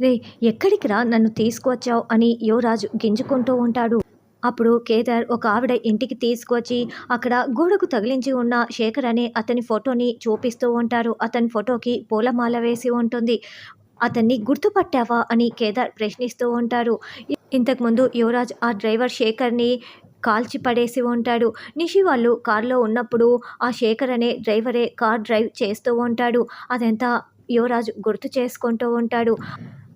రే ఎక్కడికి రా నన్ను తీసుకువచ్చావు అని యువరాజు గింజుకుంటూ ఉంటాడు. అప్పుడు కేదార్ ఒక ఆవిడ ఇంటికి తీసుకొచ్చి అక్కడ గోడకు తగిలించి ఉన్న శేఖర్ అనే అతని ఫోటోని చూపిస్తూ ఉంటారు అతని ఫోటోకి పూలమాల వేసి ఉంటుంది. అతన్ని గుర్తుపట్టావా అని కేదార్ ప్రశ్నిస్తూ ఉంటారు ఇంతకుముందు యువరాజ్ ఆ డ్రైవర్ శేఖర్ని కాల్చి పడేసి ఉంటాడు. నిషి వాళ్ళు కారులో ఉన్నప్పుడు ఆ శేఖర్ అనే డ్రైవరే కార్ డ్రైవ్ చేస్తూ ఉంటాడు. అదంతా యువరాజు గుర్తు చేసుకుంటూ ఉంటాడు.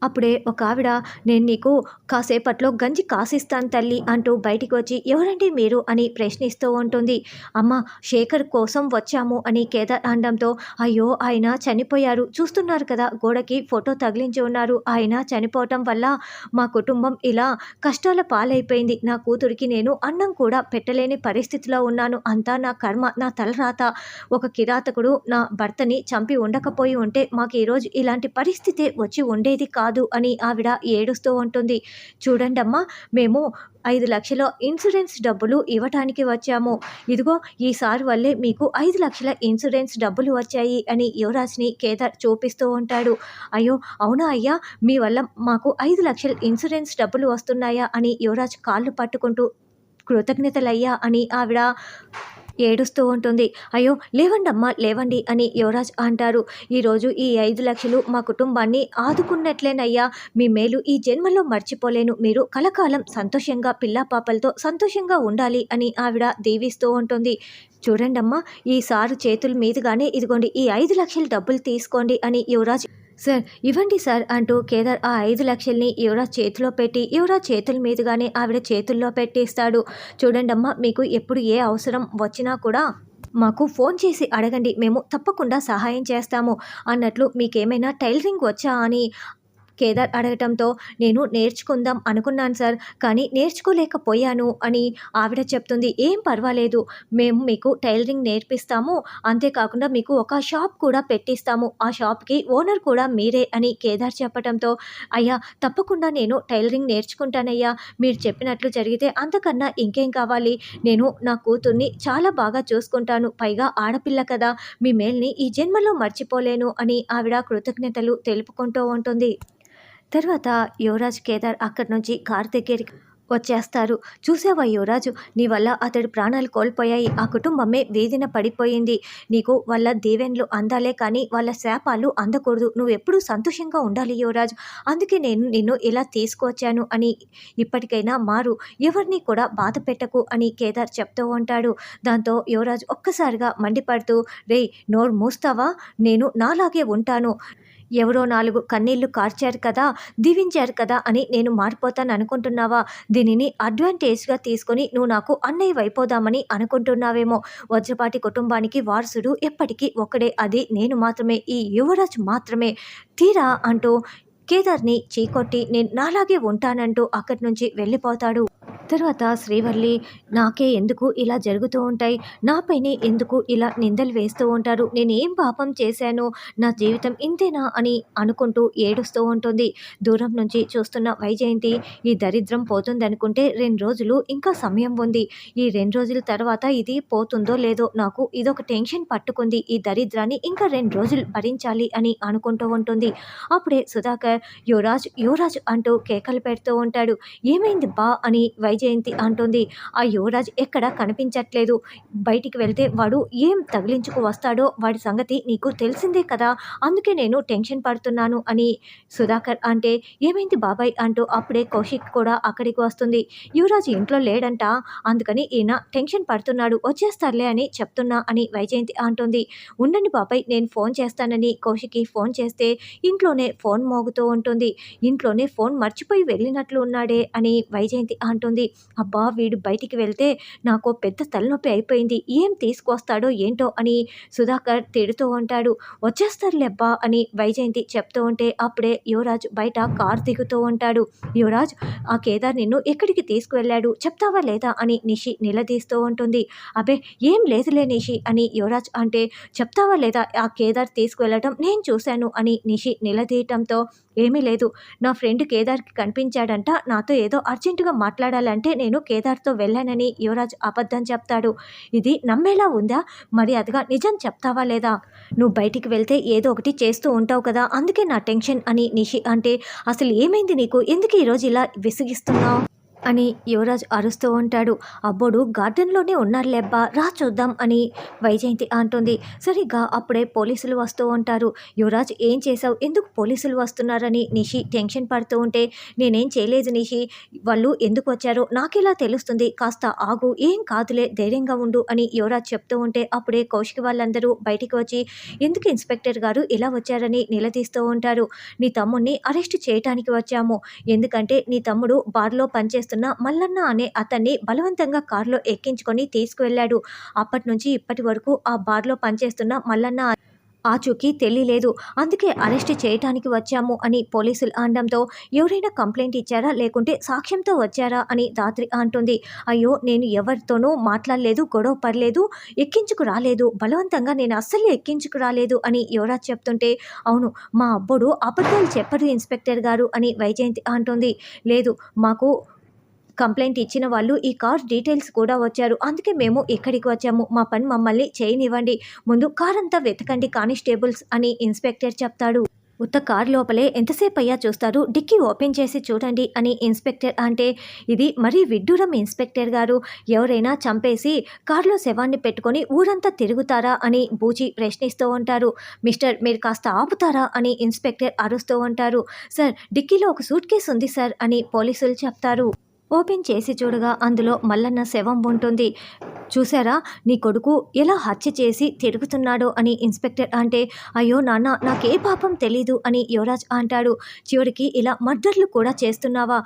అప్పుడే ఒక ఆవిడ నేను నీకు కాసేపట్లో గంజి కాసిస్తాను తల్లి అంటూ బయటికి వచ్చి ఎవరండి మీరు? అని ప్రశ్నిస్తూ ఉంటుంది. అమ్మ శేఖర్ కోసం వచ్చాము అని కేదార్ అనడంతో అయ్యో ఆయన చనిపోయారు. చూస్తున్నారు కదా గోడకి ఫోటో తగిలించి ఉన్నారు. ఆయన చనిపోవటం వల్ల మా కుటుంబం ఇలా కష్టాల పాలైపోయింది. నా కూతురికి నేను అన్నం కూడా పెట్టలేని పరిస్థితిలో ఉన్నాను. అంతా నా కర్మ నా తలరాత. ఒక కిరాతకుడు నా భర్తని చంపి ఉండకపోయి ఉంటే మాకు ఈరోజు ఇలాంటి పరిస్థితి వచ్చి ఉండేది కాదు. అని ఆవిడ ఏడుస్తూ ఉంటుంది. చూడండమ్మా మేము ఐదు లక్షల ఇన్సూరెన్స్ డబ్బులు ఇవ్వటానికి వచ్చాము. ఇదిగో ఈసారి వల్లే మీకు ఐదు లక్షల ఇన్సూరెన్స్ డబ్బులు వచ్చాయి అని యువరాజ్ని కేదార్ చూపిస్తూ ఉంటాడు. అయ్యో అవునా అయ్యా? మీ వల్ల మాకు ఐదు లక్షల ఇన్సూరెన్స్ డబ్బులు వస్తున్నాయా అని యువరాజ్ కాళ్ళు పట్టుకుంటూ కృతజ్ఞతలయ్యా అని ఆవిడ ఏడుస్తూ ఉంటుంది. అయ్యో లేవండమ్మా లేవండి అని యువరాజ్ అంటారు. ఈరోజు ఈ ఐదు లక్షలు మా కుటుంబాన్ని ఆదుకున్నట్లేనయ్యా. మీ మేలు ఈ జన్మలో మర్చిపోలేను. మీరు కలకాలం సంతోషంగా పిల్లా పాపలతో సంతోషంగా ఉండాలి అని ఆవిడ దీవిస్తూ ఉంటుంది. చూడండమ్మా ఈ సారు చేతుల మీదుగానే ఇదిగోండి ఈ ఐదు లక్షల డబ్బులు తీసుకోండి అని యువరాజ్ సార్ ఇవ్వండి సార్ అంటూ కేదార్ ఆ ఐదు లక్షల్ని యువరాజ్ చేతిలో పెట్టి యువరాజ్ చేతుల మీదుగానే ఆవిడ చేతుల్లో పెట్టేస్తాడు. చూడండమ్మా మీకు ఎప్పుడు ఏ అవసరం వచ్చినా కూడా మాకు ఫోన్ చేసి అడగండి మేము తప్పకుండా సహాయం చేస్తాము అన్నట్లు మీకేమైనా టైలరింగ్ వచ్చా అని కేదార్ అడగటంతో నేను నేర్చుకుందాం అనుకున్నాను సార్ కానీ నేర్చుకోలేకపోయాను అని ఆవిడ చెప్తుంది. ఏం పర్వాలేదు మేము మీకు టైలరింగ్ నేర్పిస్తాము అంతేకాకుండా మీకు ఒక షాప్ కూడా పెట్టిస్తాము ఆ షాప్కి ఓనర్ కూడా మీరే అని కేదార్ చెప్పడంతో అయ్యా తప్పకుండా నేను టైలరింగ్ నేర్చుకుంటానయ్యా మీరు చెప్పినట్లు జరిగితే అంతకన్నా ఇంకేం కావాలి? నేను నా కూతుర్ని చాలా బాగా చూసుకుంటాను పైగా ఆడపిల్ల కదా మీ మేల్ని ఈ జన్మలో మర్చిపోలేను అని ఆవిడ కృతజ్ఞతలు తెలుపుకుంటూ ఉంటుంది. తర్వాత యువరాజ్ కేదార్ అక్కడి నుంచి కార్ దగ్గరికి వచ్చేస్తారు. చూసావా యువరాజు? నీ వల్ల అతడి ప్రాణాలు కోల్పోయాయి. ఆ కుటుంబమే వేదిన పడిపోయింది. నీకు వాళ్ళ దేవెన్లు అందాలే కానీ వాళ్ళ శాపాలు అందకూడదు. నువ్వు ఎప్పుడూ సంతోషంగా ఉండాలి యువరాజు. అందుకే నేను నిన్ను ఇలా తీసుకువచ్చాను అని ఇప్పటికైనా మారు. ఎవరిని కూడా బాధ పెట్టకు అని కేదార్ చెప్తూ ఉంటాడు. దాంతో యువరాజు ఒక్కసారిగా మండిపడుతూ రే నోరు మూస్తావా? నేను నాలాగే ఉంటాను. ఎవరో నాలుగు కన్నీళ్ళు కార్చారు కదా దీవించారు కదా అని నేను మారిపోతాను అనుకుంటున్నావా? దీనిని అడ్వాంటేజ్గా తీసుకొని నువ్వు నాకు అన్నయ్య అయిపోదామని అనుకుంటున్నావేమో? వజ్రపాటి కుటుంబానికి వారసుడు ఎప్పటికీ ఒక్కడే. అది నేను మాత్రమే ఈ యువరాజ్ మాత్రమే. తీరా అంటూ కేదార్ని చీకొట్టి నేను నాలాగే ఉంటానంటూ అక్కడి నుంచి వెళ్ళిపోతాడు. తర్వాత శ్రీవల్లి నాకే ఎందుకు ఇలా జరుగుతూ ఉంటాయి? నాపైనే ఎందుకు ఇలా నిందలు వేస్తూ ఉంటారు? నేనేం పాపం చేశాను? నా జీవితం ఇంతేనా అని అనుకుంటూ ఏడుస్తూ ఉంటుంది. దూరం నుంచి చూస్తున్న వైజయంతి ఈ దరిద్రం పోతుందనుకుంటే రెండు రోజులు ఇంకా సమయం ఉంది. ఈ రెండు రోజుల తర్వాత ఇది పోతుందో లేదో నాకు ఇదొక టెన్షన్ పట్టుకుంది. ఈ దరిద్రాన్ని ఇంకా రెండు రోజులు భరించాలి అని అనుకుంటూ ఉంటుంది. అప్పుడే సుధాకర్ యువరాజ్ యువరాజ్ అంటూ కేకలు పెడుతూ ఉంటాడు. ఏమైంది బా అని వై వైజయంతి అంటుంది. ఆ యువరాజ్ ఎక్కడ కనిపించట్లేదు. బయటికి వెళ్తే వాడు ఏం తగిలించుకు వస్తాడో వాడి సంగతి నీకు తెలిసిందే కదా. అందుకే నేను టెన్షన్ పడుతున్నాను అని సుధాకర్ అంటే ఏమైంది బాబాయ్ అంటూ అప్పుడే కౌశిక్ కూడా అక్కడికి వస్తుంది. యువరాజ్ ఇంట్లో లేడంట అందుకని ఈయన టెన్షన్ పడుతున్నాడు వచ్చేస్తారులే అని చెప్తున్నా అని వైజయంతి అంటుంది. ఉండండి బాబాయ్ నేను ఫోన్ చేస్తానని కౌశిక్కి ఫోన్ చేస్తే ఇంట్లోనే ఫోన్ మోగుతూ ఉంటుంది. ఇంట్లోనే ఫోన్ మర్చిపోయి వెళ్ళినట్లు ఉన్నాడే అని వైజయంతి అంటుంది. అబ్బా వీడు బయటికి వెళ్తే నాకు పెద్ద తలనొప్పి అయిపోయింది. ఏం తీసుకొస్తాడో ఏంటో అని సుధాకర్ తిడుతూ ఉంటాడు. వచ్చేస్తారులేబ్బా అని వైజయంతి చెప్తూ ఉంటే అప్పుడే యువరాజ్ బయట కార్ దిగుతూ ఉంటాడు. యువరాజ్ ఆ కేదార్ నిన్ను ఎక్కడికి తీసుకువెళ్ళాడు? చెప్తావా లేదా? అని నిషి నిలదీస్తూ ఉంటుంది. అబే ఏం లేదులే నిషి అని యువరాజ్ అంటే చెప్తావా లేదా ఆ కేదార్ తీసుకువెళ్ళటం? నేను చూశాను అని నిషి నిలదీయటంతో ఏమీ లేదు. నా ఫ్రెండ్ కేదార్కి కనిపించాడంట. నాతో ఏదో అర్జెంటుగా మాట్లాడాలంటే నేను కేదార్తో వెళ్ళానని యువరాజ్ అబద్ధం చెప్తాడు. ఇది నమ్మేలా ఉందా? మరి అదిగా నిజం చెప్తావా లేదా? నువ్వు బయటికి వెళ్తే ఏదో ఒకటి చేస్తూ ఉంటావు కదా అందుకే నా టెన్షన్ అని నిషి అంటే అసలు ఏమైంది నీకు? ఎందుకు ఈరోజు ఇలా విసిగిస్తున్నావు? అని యువరాజ్ అరుస్తూ ఉంటాడు. అబ్బోడు గార్డెన్లోనే ఉన్నారులేబ్బా రా చూద్దాం అని వైజయంతి అంటుంది. సరిగ్గా అప్పుడే పోలీసులు వస్తూ ఉంటారు. యువరాజ్ ఏం చేశావు? ఎందుకు పోలీసులు వస్తున్నారని? నిషి టెన్షన్ పడుతూ ఉంటే నేనేం చేయలేదు నిషి. వాళ్ళు ఎందుకు వచ్చారో నాకెలా తెలుస్తుంది? కాస్త ఆగు. ఏం కాదులే ధైర్యంగా ఉండు అని యువరాజ్ చెప్తూ ఉంటే అప్పుడే కౌశిక్ వాళ్ళందరూ బయటికి వచ్చి ఎందుకు ఇన్స్పెక్టర్ గారు ఇలా వచ్చారని నిలదీస్తూ ఉంటారు? నీ తమ్ముడిని అరెస్ట్ చేయటానికి వచ్చాము. ఎందుకంటే నీ తమ్ముడు బార్లో చేస్తున్న మల్లన్న అనే అతన్ని బలవంతంగా కారులో ఎక్కించుకొని తీసుకువెళ్ళాడు. అప్పటి నుంచి ఇప్పటి వరకు ఆ బార్లో పనిచేస్తున్న మల్లన్న ఆచూకీ తెలియలేదు. అందుకే అరెస్ట్ చేయటానికి వచ్చాము అని పోలీసులు అనడంతో ఎవరైనా కంప్లైంట్ ఇచ్చారా లేకుంటే సాక్ష్యంతో వచ్చారా అని దాత్రి అంటుంది. అయ్యో నేను ఎవరితోనూ మాట్లాడలేదు గొడవ పడలేదు ఎక్కించుకు రాలేదు బలవంతంగా నేను అస్సలు ఎక్కించుకు రాలేదు అని యువరాజ్ చెప్తుంటే అవును మా అబ్బోడు అబద్ధాలు చెప్పరు ఇన్స్పెక్టర్ గారు అని వైజయంతి అంటుంది. లేదు మాకు కంప్లైంట్ ఇచ్చిన వాళ్ళు ఈ కార్ డీటెయిల్స్ కూడా వచ్చారు. అందుకే మేము ఇక్కడికి వచ్చాము. మా పని మమ్మల్ని చేయనివ్వండి. ముందు కార్ అంతా వెతకండి కానిస్టేబుల్స్ అని ఇన్స్పెక్టర్ చెప్తాడు. ఉత్త కార్ లోపలే ఎంతసేపు అయ్యా చూస్తారు? డిక్కీ ఓపెన్ చేసి చూడండి అని ఇన్స్పెక్టర్ అంటే ఇది మరీ విడ్డూరం ఇన్స్పెక్టర్ గారు. ఎవరైనా చంపేసి కారులో శవాన్ని పెట్టుకొని ఊరంతా తిరుగుతారా అని బూచి ప్రశ్నిస్తూ ఉంటారు. మిస్టర్ మీరు కాస్త ఆపుతారా అని ఇన్స్పెక్టర్ అరుస్తూ ఉంటారు. సార్ డిక్కీలో ఒక సూట్ కేసు ఉంది సార్ అని పోలీసులు చెప్తారు. ఓపెన్ చేసి చూడగా అందులో మల్లన్న శవం ఉంటుంది. చూసారా నీ కొడుకు ఎలా హత్య చేసి తిరుగుతున్నాడో అని ఇన్స్పెక్టర్ అంటే అయ్యో నాన్న నాకే పాపం తెలీదు అని యువరాజ్ అంటాడు. చివరికి ఇలా మర్డర్లు కూడా చేస్తున్నావా?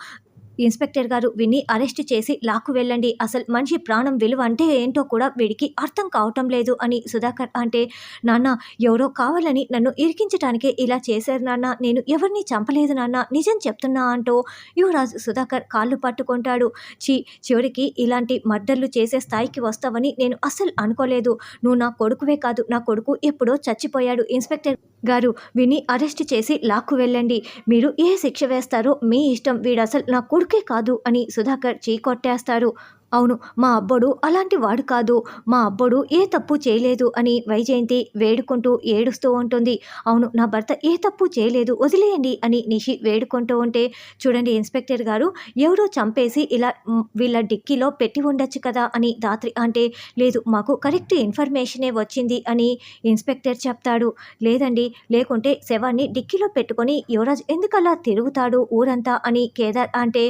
ఇన్స్పెక్టర్ గారు విని అరెస్ట్ చేసి లాక్కు వెళ్ళండి. అసలు మనిషి ప్రాణం విలువ అంటే ఏంటో కూడా వీడికి అర్థం కావటం లేదు అని సుధాకర్ అంటే నాన్న ఎవరో కావాలని నన్ను ఇరికించడానికే ఇలా చేశారు నాన్న. నేను ఎవరిని చంపలేదు నాన్న. నిజం చెప్తున్నా అంటూ యువరాజు సుధాకర్ కాళ్ళు పట్టుకుంటాడు. చి చివరికి ఇలాంటి మర్డర్లు చేసే స్థాయికి వస్తావని నేను అస్సలు అనుకోలేదు. నువ్వు నా కొడుకువే కాదు. నా కొడుకు ఎప్పుడో చచ్చిపోయాడు. ఇన్స్పెక్టర్ గారు విని అరెస్ట్ చేసి లాక్కు వెళ్ళండి. మీరు ఏ శిక్ష వేస్తారో మీ ఇష్టం. వీడు అసలు నా ఊరికే కాదు అని సుధాకర్ చీకొట్టేస్తారు అవును మా అబ్బడు అలాంటి వాడు కాదు. మా అబ్బోడు ఏ తప్పు చేయలేదు అని వైజయంతి వేడుకుంటూ ఏడుస్తూ ఉంటుంది. అవును నా భర్త ఏ తప్పు చేయలేదు వదిలేయండి అని నిషి వేడుకుంటూ ఉంటే చూడండి ఇన్స్పెక్టర్ గారు ఎవరో చంపేసి ఇలా వీళ్ళ డిక్కీలో పెట్టి ఉండొచ్చు కదా అని దాత్రి అంటే లేదు మాకు కరెక్ట్ ఇన్ఫర్మేషనే వచ్చింది అని ఇన్స్పెక్టర్ చెప్తాడు. లేదండి లేకుంటే శవాన్ని డిక్కీలో పెట్టుకొని యువరాజ్ ఎందుకలా తిరుగుతాడు ఊరంతా అని కేదార్ అంటే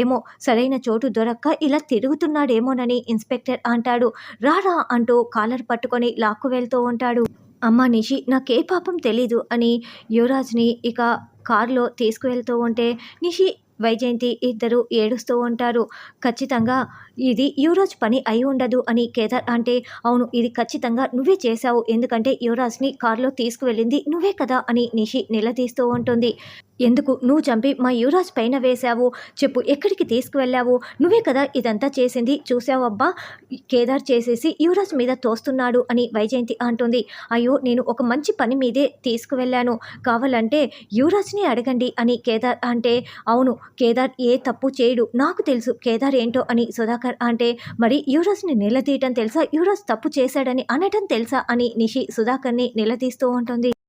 ఏమో సరైన చోటు దొరక్క ఇలా తిరుగు తిరుగుతున్నాడేమోనని ఇన్స్పెక్టర్ అంటాడు. రారా అంటూ కాలర్ పట్టుకొని లాక్కు వెళ్తూ ఉంటాడు. అమ్మ నిషి నాకే పాపం తెలీదు అని యువరాజ్ని ఇక కారులో తీసుకువెళ్తూ ఉంటే నిషి వైజయంతి ఇద్దరు ఏడుస్తూ ఉంటారు. ఖచ్చితంగా ఇది యువరాజ్ పని అయి ఉండదు అని కేదార్ అంటే అవును ఇది ఖచ్చితంగా నువ్వే చేశావు. ఎందుకంటే యువరాజ్ని కారులో తీసుకువెళ్ళింది నువ్వే కదా అని నిషి నిలదీస్తూ ఉంటుంది. ఎందుకు? నువ్వు చంపి మా యువరాజ్ పైన వేశావు. చెప్పు ఎక్కడికి తీసుకువెళ్ళావు? నువ్వే కదా ఇదంతా చేసింది. చూసావబ్బా కేదార్ చేసేసి యువరాజ్ మీద తోస్తున్నాడు అని వైజయంతి అంటుంది. అయ్యో నేను ఒక మంచి పని మీదే తీసుకువెళ్ళాను. కావాలంటే యువరాజ్ని అడగండి అని కేదార్ అంటే అవును కేదార్ ఏ తప్పు చేయడు. నాకు తెలుసు కేదార్ ఏంటో అని సుధాకర్ అంటే మరి యువరాజ్ని నిలదీయటం తెలుసా? యువరాజ్ తప్పు చేశాడని అనటం తెలుసా? అని నిషి సుధాకర్ని నిలదీస్తూ ఉంటుంది.